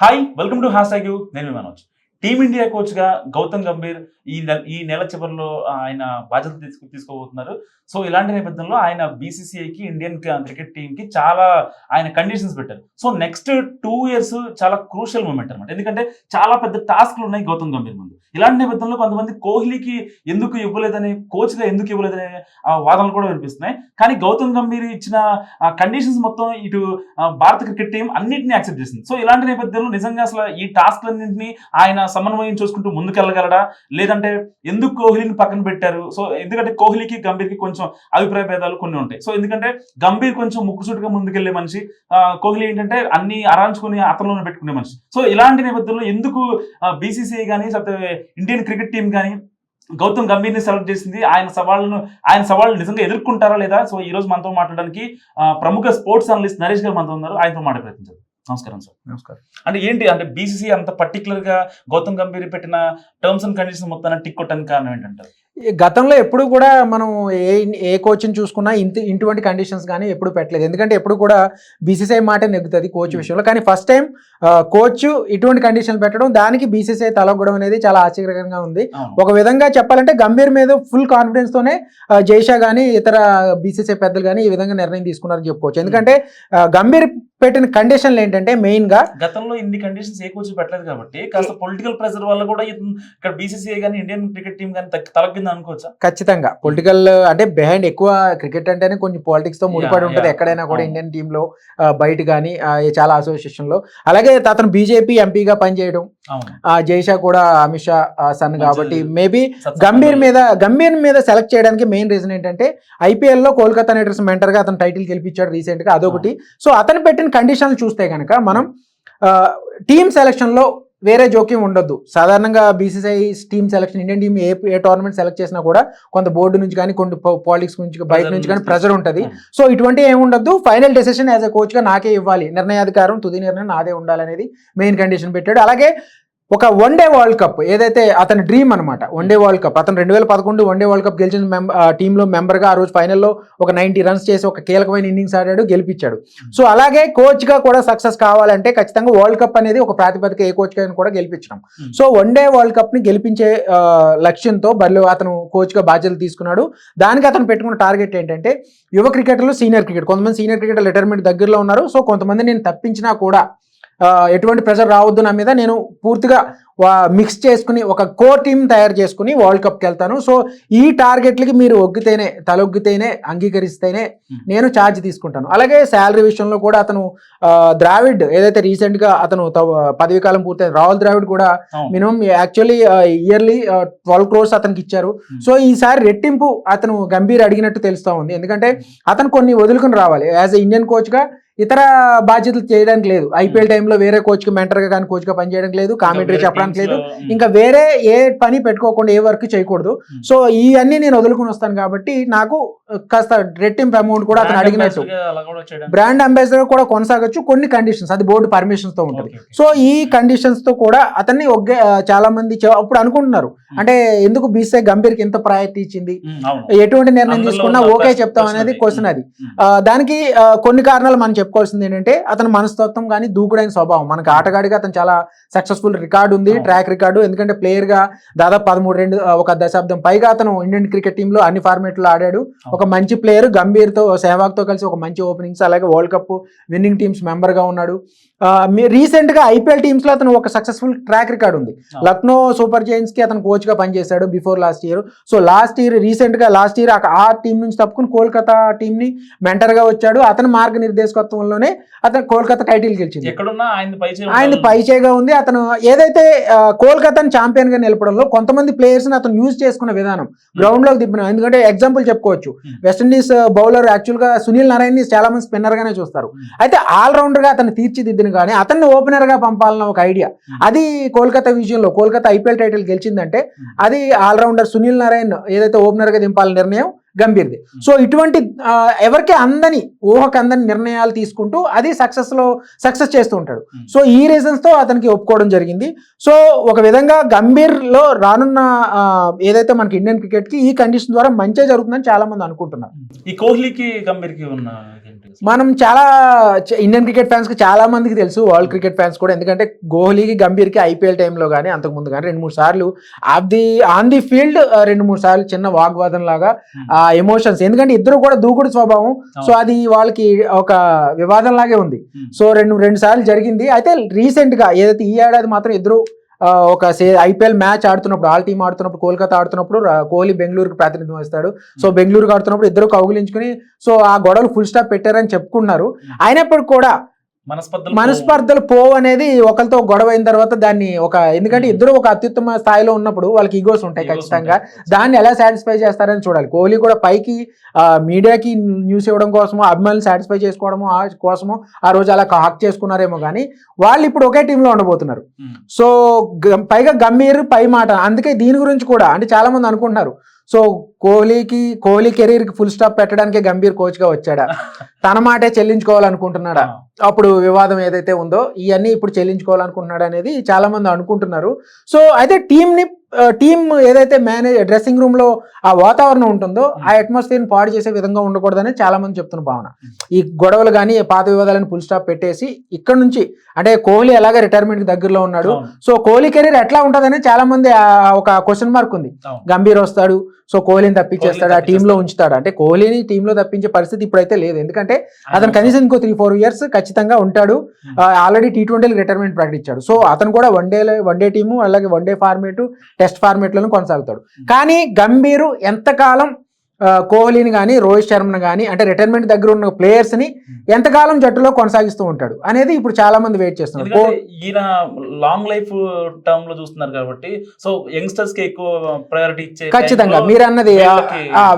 Hi welcome to hashtag నేను Manoj. Team India కోచ్గా గౌతమ్ గంభీర్ ఈ నెల ఈ నెల చివరిలో ఆయన బాధ్యతలు తీసుకు తీసుకోబోతున్నారు. సో ఇలాంటి నేపథ్యంలో ఆయన బీసీసీఐకి ఇండియన్ క్రికెట్ టీమ్కి చాలా ఆయన కండిషన్స్ పెట్టారు. సో నెక్స్ట్ టూ ఇయర్స్ చాలా క్రూషియల్ మూమెంట్ అనమాట ఎందుకంటే చాలా పెద్ద టాస్క్లు ఉన్నాయి గౌతమ్ గంభీర్ ముందు. ఇలాంటి నేపథ్యంలో కొంతమంది కోహ్లీకి ఎందుకు ఇవ్వలేదని కోచ్గా ఎందుకు ఇవ్వలేదనే వాదనలు కూడా వినిపిస్తున్నాయి. కానీ గౌతమ్ గంభీర్ ఇచ్చిన కండిషన్స్ మొత్తం ఇటు భారత క్రికెట్ టీం అన్నింటినీ యాక్సెప్ట్ చేసింది. సో ఇలాంటి నేపథ్యంలో నిజంగా అసలు ఈ టాస్క్లన్నింటినీ ఆయన సమన్వయం చూసుకుంటూ ముందుకెళ్ళగలడా? లేదంటే ఎందుకు కోహ్లీని పక్కన పెట్టారు? సో ఎందుకంటే కోహ్లీకి గంభీర్కి కొంచెం అభిప్రాయ భేదాలు కొన్ని ఉంటాయి. సో ఎందుకంటే గంభీర్ కొంచెం ముక్కుసూటిగా ముందుకెళ్ళే మనిషి కోహ్లీ ఏంటంటే అన్ని అరాంచుకుని అతనిలోనే పెట్టుకునే మనిషి. సో ఇలాంటి నేపథ్యంలో ఎందుకు బీసీసీఐ కానీ లేకపోతే ఇండియన్ క్రికెట్ టీం కానీ గౌతమ్ గంభీర్ని సెలెక్ట్ చేసింది? ఆయన సవాళ్ళను ఆయన సవాళ్ళు నిజంగా ఎదుర్కొంటారా లేదా? సో ఈ రోజు మనతో మాట్లాడడానికి ప్రముఖ స్పోర్ట్స్ అనలిస్ట్ నరేష్ గారు మనతో ఉన్నారు. ఆయనతో మాట్లాడే ప్రయత్నించారు నమస్కారం సార్. నమస్కారం. అంటే ఏంటి? అంటే బీసీసీ అంత పర్టికులర్గా గౌతమ్ గంభీర్ పెట్టిన టర్మ్స్ అండ్ కండిషన్స్ మొత్తాన్ని టిక్ కొట్టడానికి కారణం ఏంటంటారు? గతంలో ఎప్పుడు కూడా మనం ఏ ఏ కోచ్ని చూసుకున్నా ఇంత ఇటువంటి కండిషన్స్ కానీ ఎప్పుడు పెట్టలేదు. ఎందుకంటే ఎప్పుడు కూడా బీసీసీఐ మాట నెగ్గుతుంది కోచ్ Hmm. విషయంలో. కానీ ఫస్ట్ టైం కోచ్ ఇటువంటి కండిషన్లు పెట్టడం దానికి బీసీసీఐ తలొగ్గడం అనేది చాలా ఆశ్చర్యకరంగా ఉంది. ఒక విధంగా చెప్పాలంటే గంభీర్ మీద ఫుల్ కాన్ఫిడెన్స్ తోనే ఆ, జైషా కానీ ఇతర బీసీసీఐ పెద్దలు కానీ ఈ విధంగా నిర్ణయం తీసుకున్నారని చెప్పుకోవచ్చు. ఎందుకంటే గంభీర్ పెట్టిన కండిషన్లు ఏంటంటే మెయిన్గా గతంలో ఇన్ని కండిషన్స్ ఏ కోచ్ పెట్టలేదు కాబట్టి కాస్త పొలిటికల్ ప్రెషర్ వల్ల కూడా ఇక్కడ బీసీసీఐ కానీ ఇండియన్ క్రికెట్ టీం కానీ తలకింది అనుకోవచ్చా ఖచ్చితంగా పొలిటికల్ అంటే బిహైండ్ ఎక్కువ క్రికెట్ అంటేనే కొంచెం పాలిటిక్స్తో ముడిపడి ఉంటుంది. ఎక్కడైనా కూడా. ఇండియన్ టీమ్లో బయట కానీ చాలా అసోసియేషన్లో అలాగే అతను బీజేపీ ఎంపీగా పనిచేయడం జైషా కూడా అమిత్ షా సన్ కాబట్టి మేబీ. గంభీర్ మీద గంభీర్ మీద సెలెక్ట్ చేయడానికి మెయిన్ రీజన్ ఏంటంటే ఐపీఎల్లో కోల్కతా నైట్ మెంటర్గా అతను టైటిల్ గెలిపించాడు రీసెంట్గా అదొకటి సో అతను పెట్టిన కండిషన్లు చూస్తే కనుక మనం టీమ్ సెలక్షన్లో వేరే జోక్యం ఉండొద్దు. సాధారణంగా BCCI team selection Indian team ఏ ఏ టోర్నమెంట్ సెలెక్ట్ చేసినా కూడా కొంత బోర్డు నుంచి కానీ కొన్ని పాలిటిక్స్ నుంచి బయట నుంచి కానీ. ప్రెజర్ ఉంటుంది. అవును. సో ఇటువంటి ఏమి ఉండొద్దు. ఫైనల్ డెసిషన్ యాజ్ ఎ కోచ్గా నాకే ఇవ్వాలి. నిర్ణయాధికారం తుది నిర్ణయం నాదే ఉండాలనేది మెయిన్ కండిషన్ పెట్టాడు. అలాగే ఒక వన్ డే వరల్డ్ కప్ ఏదైతే అతని డ్రీమ్ అనమాట వన్ డే వరల్డ్ కప్ అతను రెండు వేల పదకొండు వన్ డే వరల్డ్ కప్ గెలిచిన మెం టీంలో మెంబర్గా ఆ రోజు ఫైనల్లో ఒక నైంటీ రన్స్ చేసి ఒక కీలకమైన ఇన్నింగ్స్ ఆడాడు గెలిపించాడు. సో అలాగే కోచ్గా కూడా సక్సెస్ కావాలంటే ఖచ్చితంగా వరల్డ్ కప్ అనేది ఒక ప్రాతిపదిక ఏ కోచ్ కూడా గెలిపించడం. Hmm. So one day world కప్ని గెలిపించే లక్ష్యంతో బరిలో అతను కోచ్గా బాధ్యతలు తీసుకున్నాడు. దానికి అతను పెట్టుకున్న టార్గెట్ ఏంటంటే యువ క్రికెటర్లు సీనియర్ క్రికెట్. కొంతమంది సీనియర్ క్రికెటర్ రిటైర్మెంట్ దగ్గరలో ఉన్నారు. సో కొంతమంది నేను తప్పించినా కూడా ఎటువంటి ప్రెషర్ రావద్దు నా మీద. నేను పూర్తిగా మిక్స్ చేసుకుని ఒక కోర్ టీం తయారు చేసుకుని వరల్డ్ కప్కి వెళ్తాను. సో ఈ టార్గెట్లకి మీరు ఒగ్గితేనే తలొగ్గితేనే అంగీకరిస్తేనే Hmm. నేను ఛార్జ్ తీసుకుంటాను. అలాగే శాలరీ విషయంలో కూడా అతను ద్రావిడ్ ఏదైతే recent గా అతను పదవీ కాలం పూర్తయింది రాహుల్ ద్రావిడ్ కూడా. Minimum actually yearly twelve crores అతనికి ఇచ్చారు. Hmm. సో ఈసారి రెట్టింపు అతను గంభీర్ అడిగినట్టు తెలుస్తా ఉంది. ఎందుకంటే అతను కొన్ని వదులుకుని రావాలి. యాజ్ ఎ ఇండియన్ కోచ్గా ఇతర బాధ్యతలు చేయడానికి లేదు. ఐపీఎల్ టైంలో వేరే కోచ్కి మెంటర్గా కానీ కోచ్గా పనిచేయడానికి లేదు. కామెంటరీ చెప్పడానికి teams లేదు. ఇంకా వేరే ఏ పని పెట్టుకోకుండా ఏ వర్క్ చేయకూడదు. సో ఇవన్నీ నేను వదులుకుని వస్తాను కాబట్టి నాకు కాస్త రెట్టింపు అమౌంట్ కూడా అతను అడిగినట్టు. బ్రాండ్ అంబాసిడర్ కూడా కొనసాగొచ్చు. కొన్ని కండిషన్స్ అది బోర్డు పర్మిషన్స్తో ఉంటుంది. సో ఈ కండిషన్స్తో కూడా అతన్ని ఒగ్గే చాలా మంది అప్పుడు అనుకుంటున్నారు. Hmm. అంటే ఎందుకు బీసీఐ గంభీర్కి ఎంత ప్రయారిటీ ఇచ్చింది? అవును. ఎటువంటి నిర్ణయం తీసుకున్నా ఓకే చెప్తాం. అనేది క్వశ్చన్ అది. ఆ, దానికి కొన్ని కారణాలు మనం చెప్పుకోవాల్సింది ఏంటంటే అతని మనస్తత్వం కానీ దూకుడైన స్వభావం. మనకి ఆటగాడిగా అతను చాలా సక్సెస్ఫుల్ రికార్డు ఉంది. ట్రాక్ రికార్డు ఎందుకంటే ప్లేయర్గా దాదాపు పదమూడు రెండు ఒక దశాబ్దం పైగా అతను ఇండియన్ క్రికెట్ టీంలో అన్ని ఫార్మేట్లో ఆడాడు. ఒక మంచి ప్లేయర్ గంభీర్తో సెహవాగ్తో కలిసి ఒక మంచి ఓపెనింగ్స్ అలాగే వరల్డ్ కప్ విన్నింగ్ టీమ్స్ మెంబర్గా ఉన్నాడు. ఆ, మీ- రీసెంట్గా ఐపీఎల్ టీమ్స్లో అతను ఒక సక్సెస్ఫుల్ ట్రాక్ రికార్డ్ ఉంది. లక్నో సూపర్ జైన్స్కి అతను కోచ్గా పనిచేశాడు before last year so last year రీసెంట్గా లాస్ట్ ఇయర్ ఆ టీం నుంచి తప్పుకుని కోల్కతా టీం ని మెంటర్గా వచ్చాడు. అతని మార్గనిర్దేశకత్వంలోనే అతను కోల్కతా టైటిల్ గెలిచింది. ఆయన. పైచేగా ఉంది. అతను ఏదైతే కోల్కతాని ఛాంపియన్గా నిలపడంలో కొంతమంది ప్లేయర్స్ని అతను యూజ్ చేసుకున్న విధానం గ్రౌండ్లోకి దిప్పిన ఎందుకంటే ఎగ్జాంపుల్ చెప్పుకోవచ్చు. వెస్టిండీస్ బౌలర్ యాక్చువల్గా సునీల్ నారాయణ ని చాలా మంది స్పిన్నర్ గానే చూస్తారు Hmm. అయితే ఆల్ రౌండర్గా అతను తీర్చిదిద్దిన కానీ అతన్ని ఓపెనర్గా పంపాలన్న ఒక ఐడియా Hmm. అది కోల్కతా విజయంలో కోల్కతా ఐపీఎల్ టైటిల్ గెలిచిందంటే Hmm. అది ఆల్ రౌండర్ సునీల్ నారాయణ్ ఏదైతే ఓపెనర్గా దింపాలన్న నిర్ణయం గంభీర్ది Hmm. సో ఇటువంటి ఎవరికి అందని ఊహకు అందని నిర్ణయాలు తీసుకుంటూ అది సక్సెస్లో సక్సెస్ చేస్తూ ఉంటాడు Hmm. సో ఈ రీజన్స్తో అతనికి ఒప్పుకోవడం జరిగింది సో ఒక విధంగా గంభీర్లో రానున్న ఏదైతే మనకి ఇండియన్ క్రికెట్కి ఈ కండిషన్ ద్వారా మంచిగా జరుగుతుందని చాలా మంది అనుకుంటున్నారు ఈ కోహ్లీకి గంభీర్కి ఉన్న? మనం చాలా ఇండియన్ క్రికెట్ ఫ్యాన్స్కి చాలా మందికి తెలుసు వరల్డ్ క్రికెట్ ఫ్యాన్స్ కూడా. ఎందుకంటే కోహ్లీకి గంభీర్కి ఐపీఎల్ టైంలో కానీ అంతకు ముందు కానీ రెండు మూడు సార్లు off the on the field రెండు మూడు సార్లు చిన్న వాగ్వాదం లాగా. ఆ ఎమోషన్స్. ఎందుకంటే ఇద్దరు కూడా దూకుడు స్వభావం. సో అది వాళ్ళకి ఒక వివాదం లాగే ఉంది. సో రెండు రెండు సార్లు జరిగింది. అయితే రీసెంట్గా ఏదైతే ఈ ఏడాది మాత్రం ఇద్దరు ఒక ఐపీఎల్ మ్యాచ్ ఆడుతున్నప్పుడు ఆల్ టీమ్ ఆడుతున్నప్పుడు కోల్కతా ఆడుతున్నప్పుడు కోహ్లీ బెంగళూరుకి ప్రాతినిధ్యం వస్తాడు సో బెంగళూరుకి ఆడుతున్నప్పుడు ఇద్దరు కౌగిలించుకుని సో ఆ గొడవలు ఫుల్ స్టాప్ పెట్టారని చెప్పుకున్నారు అయినప్పటికీ కూడా మనస్పర్ధలు పోవు అనేది ఒకరితో గొడవ అయిన తర్వాత దాన్ని ఒక ఎందుకంటే ఇద్దరు ఒక అత్యుత్తమ స్థాయిలో ఉన్నప్పుడు వాళ్ళకి ఈగోస్ ఉంటాయి ఖచ్చితంగా. దాన్ని ఎలా సాటిస్ఫై చేస్తారని చూడాలి. కోహ్లీ కూడా పైకి ఆ, మీడియాకి న్యూస్ ఇవ్వడం కోసమో అభిమానులు సాటిస్ఫై చేసుకోవడమో ఆ కోసమో ఆ రోజు అలా హాక్ చేసుకున్నారేమో కానీ వాళ్ళు ఇప్పుడు ఒకే టీంలో ఉండబోతున్నారు. ఉమ్. సో పైగా గంభీర్ పై మాట. అందుకే దీని గురించి కూడా అంటే చాలా మంది అనుకుంటున్నారు. సో కోహ్లీకి కోహ్లీ కెరీర్కి ఫుల్ స్టాప్ పెట్టడానికే గంభీర్ కోచ్గా వచ్చాడా? తన మాటే చెల్లించుకోవాలనుకుంటున్నాడా? అప్పుడు వివాదం ఏదైతే ఉందో ఇవన్నీ ఇప్పుడు చెల్లించుకోవాలనుకుంటున్నాడు అనేది చాలా మంది అనుకుంటున్నారు. సో అయితే టీమ్ని టీమ్ ఏదైతే మేనేజ్ డ్రెస్సింగ్ రూమ్లో ఆ వాతావరణం ఉంటుందో ఆ అట్మాస్ఫియర్ని పాడు చేసే విధంగా ఉండకూడదని చాలా మంది చెప్తున్న భావన. ఈ గొడవలు కానీ పాత వివాదాలను ఫుల్ స్టాప్ పెట్టేసి ఇక్కడ నుంచి అంటే కోహ్లీ ఎలాగ రిటైర్మెంట్ దగ్గరలో ఉన్నాడు. సో కోహ్లీ కెరీర్ ఎట్లా ఉంటుందని చాలా మంది ఆ, ఒక క్వశ్చన్ మార్క్ ఉంది. గంభీర్ వస్తాడు సో కోహ్లీని తప్పించేస్తాడు? ఆ టీంలో ఉంచుతాడు? అంటే కోహ్లీని టీంలో తప్పించే పరిస్థితి ఇప్పుడైతే లేదు. ఎందుకంటే అతను కనీసం ఇంకో త్రీ ఫోర్ ఇయర్స్ ఖచ్చితంగా ఉంటాడు. ఆల్రెడీ టీ ట్వంటీకి రిటైర్మెంట్ ప్రకటించాడు. సో అతను కూడా one day one day team అలాగే వన్ డే ఫార్మేట్ టెస్ట్ ఫార్మేట్లను కొనసాగుతాడు. కానీ గంభీరు ఎంతకాలం కోహ్లీని కానీ రోహిత్ శర్మను కానీ అంటే రిటైర్మెంట్ దగ్గర ఉన్న ప్లేయర్స్ని Hmm. ఎంతకాలం జట్టులో కొనసాగిస్తూ ఉంటాడు అనేది ఇప్పుడు చాలా మంది వెయిట్ చేస్తున్నారు. ఈయన లాంగ్ లైఫ్ టర్మ్లో చూస్తున్నారు కాబట్టి సో యంగ్స్టర్స్కి ఎక్కువ ప్రయారిటీ ఇచ్చే ఖచ్చితంగా. మీరు అన్నది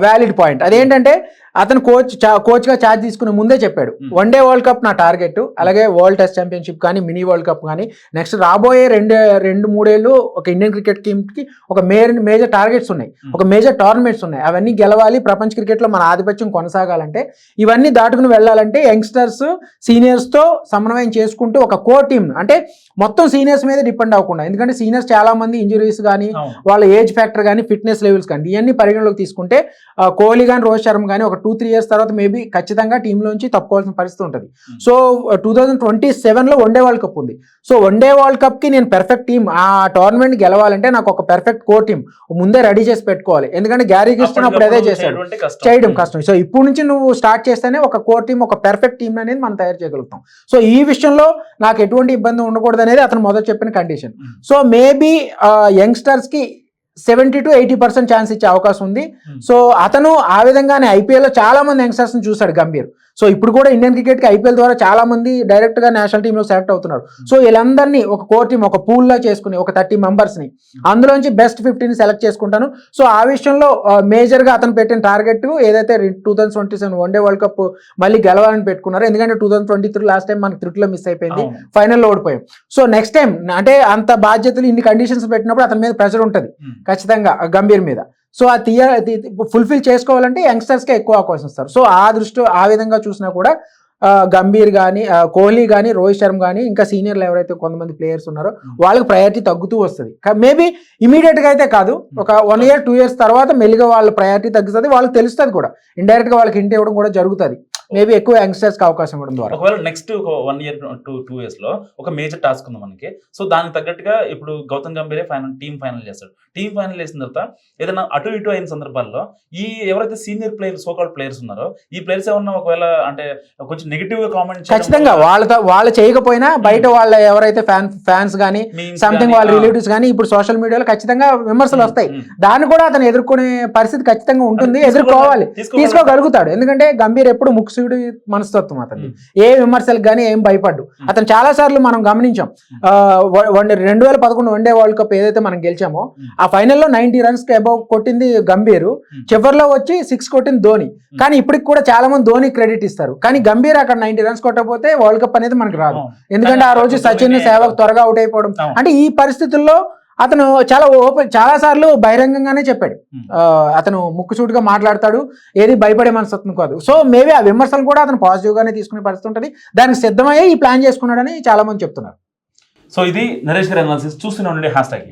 వ్యాలిడ్ పాయింట్ అదేంటంటే అతను కోచ్ కోచ్గా ఛార్జ్ తీసుకునే ముందే చెప్పాడు. వన్ డే వరల్డ్ కప్ నా టార్గెట్ అలాగే వరల్డ్ టెస్ట్ ఛాంపియన్షిప్ కానీ మినీ వరల్డ్ కప్ కానీ. నెక్స్ట్ రాబోయే రెండు రెండు మూడేళ్ళు ఒక ఇండియన్ క్రికెట్ టీమ్కి ఒక మేజర్ మేజర్ టార్గెట్స్ ఉన్నాయి. ఒక మేజర్ టోర్నమెంట్స్ ఉన్నాయి. అవన్నీ గెలవాలి ప్రపంచ క్రికెట్లో మన ఆధిపత్యం కొనసాగాలంటే ఇవన్నీ దాటుకుని వెళ్ళాలంటే యంగ్స్టర్స్ సీనియర్స్తో సమన్వయం చేసుకుంటూ ఒక కోర్ టీమ్ అంటే మొత్తం సీనియర్స్ మీద డిపెండ్ అవ్వకుండా ఎందుకంటే సీనియర్స్ చాలా మంది ఇంజురీస్ కానీ. వాళ్ళ ఏజ్ ఫ్యాక్టర్ కానీ ఫిట్నెస్ లెవెల్స్ కానీ ఇవన్నీ పరిగణలోకి తీసుకుంటే కోహ్లీ కానీ రోహిత్ శర్మ కానీ ఒక టూ త్రీ ఇయర్స్ తర్వాత మేబీ ఖచ్చితంగా టీంలోంచి తప్పుకోవాల్సిన పరిస్థితి ఉంటుంది. సో టూ థౌజండ్ ట్వంటీ సెవెన్లో వన్డే వరల్డ్ కప్ ఉంది సో వన్డే వరల్డ్ కప్కి నేను పెర్ఫెక్ట్ టీం ఆ టోర్నమెంట్ గెలవాలంటే నాకు ఒక పెర్ఫెక్ట్ కో టీం ముందే రెడీ చేసి పెట్టుకోవాలి ఎందుకంటే గ్యారీ క్రిస్టన్ అప్పుడు అదే చేశాడు. చేయడం కష్టం. సో ఇప్పుడు నుంచి నువ్వు స్టార్ట్ చేస్తేనే ఒక కోర్ టీం ఒక పెర్ఫెక్ట్ టీం అనేది మనం తయారు చేయగలుగుతాం. సో ఈ విషయంలో నాకు ఎటువంటి ఇబ్బంది ఉండకూడదు అనేది అతను మొదట చెప్పిన condition. So maybe యంగ్స్టర్స్కి seventy to eighty percent chance ఇచ్చే అవకాశం ఉంది. సో అతను ఆ విధంగానే ఐపీఎల్లో చాలా మంది యంగ్స్టర్స్ని చూశాడు గంభీర్. సో ఇప్పుడు కూడా ఇండియన్ క్రికెట్కి ఐపీఎల్ ద్వారా చాలా మంది డైరెక్ట్గా నేషనల్ టీమ్లో సెలెక్ట్ అవుతున్నారు. సో వీళ్ళందరినీ ఒక కోర్ టీం ఒక పూల్ లా చేసుకుని ఒక థర్టీ మెంబర్స్ని అందులోంచి బెస్ట్ ఫిఫ్టీని సెలెక్ట్ చేసుకుంటాను. సో ఆ విషయంలో మేజర్గా అతను పెట్టిన టార్గెట్ ఏదైతే two thousand twenty seven one day world cup మళ్ళీ గెలవాలని పెట్టుకున్నారు ఎందుకంటే two thousand twenty three last time మనకి త్రిట్లో మిస్ అయిపోయింది. ఫైనల్లో ఓడిపోయాం. సో నెక్స్ట్ టైం అంటే అంత బాధ్యతలు ఇన్ని కండిషన్స్ పెట్టినప్పుడు అతని మీద ప్రెషర్ ఉంటుంది. Hmm. ఖచ్చితంగా గంభీర్ మీద. సో ఆ తీయ ఫుల్ఫిల్ చేసుకోవాలంటే యంగ్స్టర్స్కే ఎక్కువ అవకాశం ఇస్తారు. సో ఆ దృష్టి ఆ విధంగా చూసినా కూడా గంభీర్ కానీ కోహ్లీ కానీ రోహిత్ శర్మ కానీ ఇంకా సీనియర్లు ఎవరైతే కొంతమంది ప్లేయర్స్ ఉన్నారో Hmm. వాళ్ళకి ప్రయారిటీ తగ్గుతూ వస్తుంది. మేబీ ఇమీడియట్గా అయితే కాదు. ఒక వన్ ఇయర్ టూ ఇయర్స్ తర్వాత మెల్లిగా వాళ్ళ ప్రయారిటీ తగ్గుతుంది వాళ్ళకి తెలుస్తుంది కూడా. ఇండైరెక్ట్గా వాళ్ళకి హింట్ ఇవ్వడం కూడా జరుగుతుంది. మేబీ ఎక్కువ యంగ్స్టర్స్కి అవకాశం ఇవ్వడం ద్వారా. ఒకవేళ నెక్స్ట్ ఒక వన్ ఇయర్ టూ టూ ఇయర్స్లో ఒక మేజర్ టాస్క్ ఉంది మనకి. సో దానికి తగ్గట్టుగా ఇప్పుడు గౌతమ్ గంభీరే ఫైనల్ టీం ఫైనల్ చేస్తాడు టీం ఫైనల్ చేసిన తర్వాత ఏదైనా అటు ఇటు అయిన సందర్భాల్లో ఈ ఎవరైతే సీనియర్ ప్లేయర్స్ సోకాల్డ్ ప్లేయర్స్ ఉన్నారో ఈ ప్లేయర్స్ ఏమన్నా ఒకవేళ అంటే కొంచెం నెగిటివ్గా కామెంట్ ఖచ్చితంగా వాళ్ళతో వాళ్ళు చేయకపోయినా బయట వాళ్ళ ఎవరైతే ఫ్యాన్ ఫ్యాన్స్ కానీ సంథింగ్ వాళ్ళ రిలేటివ్స్ కానీ ఇప్పుడు సోషల్ మీడియాలో ఖచ్చితంగా విమర్శలు వస్తాయి. దాన్ని కూడా అతను ఎదుర్కొనే పరిస్థితి ఖచ్చితంగా ఉంటుంది ఎదుర్కోవాలి తీసుకోగలుగుతాడు. ఎందుకంటే గంభీర్ ఎప్పుడు ముక్సుడి మనస్తత్వం అతను. ఏ విమర్శలకు కానీ ఏం భయపడ్డు. అతను చాలా సార్లు మనం గమనించాం. వన్ రెండు వేల పదకొండు వన్డే వరల్డ్ కప్ ఏదైతే మనం గెలిచామో. ఆ ఫైనల్లో నైన్టీ రన్స్ అబౌవ్ కొట్టింది గంభీర్. చివరిలో వచ్చి సిక్స్ కొట్టింది ధోని. కానీ ఇప్పటికి కూడా చాలా మంది ధోని క్రెడిట్ ఇస్తారు. కానీ గంభీర్ అక్కడ నైన్టీ రన్స్ కొట్టకపోతే వరల్డ్ కప్ అనేది మనకు రాదు. ఎందుకంటే ఆ రోజు సచిన్ సేవక్ త్వరగా అవుట్ అయిపోవడం. అంటే ఈ పరిస్థితుల్లో అతను చాలా ఓపెన్ చాలా సార్లు బహిరంగంగానే చెప్పాడు. Hmm. అతను ముక్కుసూటిగా మాట్లాడతాడు ఏది భయపడే మనస్తత్వం కాదు. సో మేబీ ఆ విమర్శలు కూడా అతను పాజిటివ్ గానే తీసుకునే పరిస్థితి ఉంటుంది. దానికి సిద్ధమయ్యే ఈ ప్లాన్ చేసుకున్నాడని చాలా మంది చెప్తున్నారు. సో ఇది నరేష్ గారి అనాలిసిస్ చూస్తూనే ఉండండి హ్యాష్ ట్యాగ్